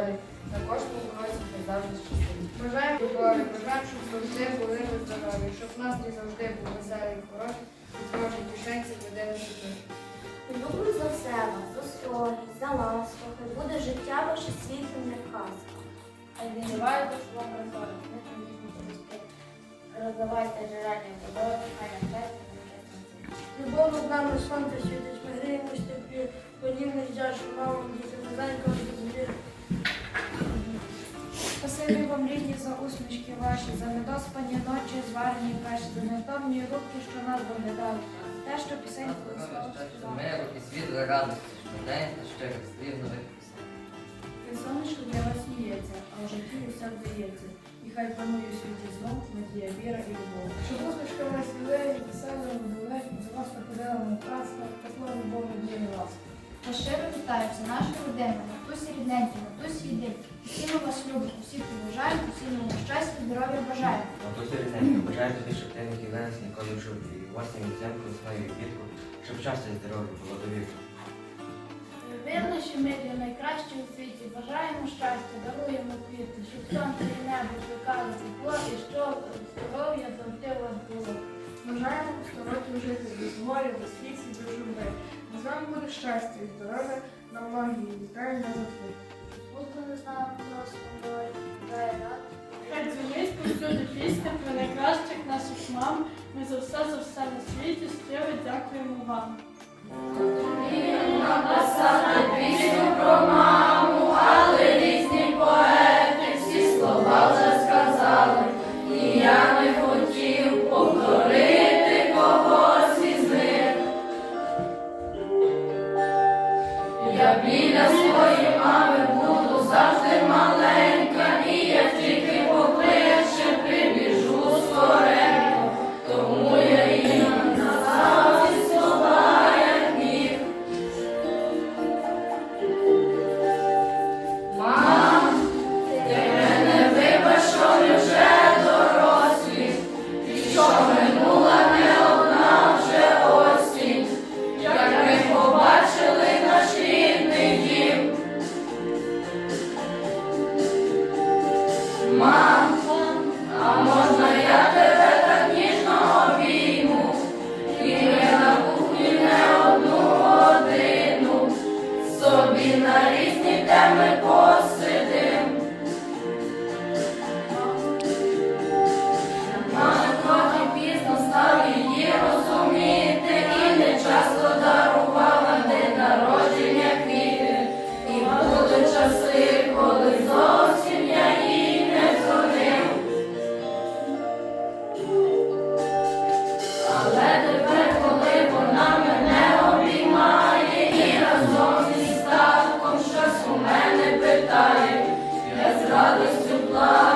доволі, на кожному кроці хай завжди щасливі. Бажаємо любові, бажаємо, щоб завжди були ви здорові, щоб настрій завжди був веселий і хороший, і Божій кишенці буде жити. Люблю за все вас, за строгість, за ласку, хай буде життя ваше світлим, як казка. Хай відчуває душ вам приходить, не батьки. Роздавайте джерельні водою, хай на буде Любов над нами сонце світить, ми гріємось теплі, Спасибі вам, рідні, за усмішки ваші, за недоспані ночі, зварені каші, за невтомні руки, що нас доглядали. Те, що пісень колосила. Миру і світла радості, щодень та щирих слів нових пісень. Хай сонечко для вас сміється, а в житті усе вдається. І хай панує у світі знов надія, віра і любов. Щоб усмішка вас вілеє, весело, вдове, за вас приходила на казка, тепла любов і ласка. Та щиро вітаю, це наша родина, матусі рідненькі, матусі єдині. Всі ми вас любимо, всі поважаємо, всі ми щастя, здоров'я бажаємо. Матусі рідненько, бажаю тобі, щоб ти не кінець ніколи в житті. І осінь взимку свою квітку, щоб щастя і здоров'я було до віку. Вірно, що ми для найкращі у світі бажаємо щастя, даруємо квіти, щоб сонце і небо плекали тепло і щоб здоров'я завжди у вас було. Бажаємо стороті жити без горя, без сліз і без журби. З вами буде щастя і здоров'я на магії вітаю на завжди. Будьмо не знаю, просто дай рад. Хай дзвонить повсюди пісня про найкращих наших мам. Ми за все, за все на світі щиро дякуємо вам. love.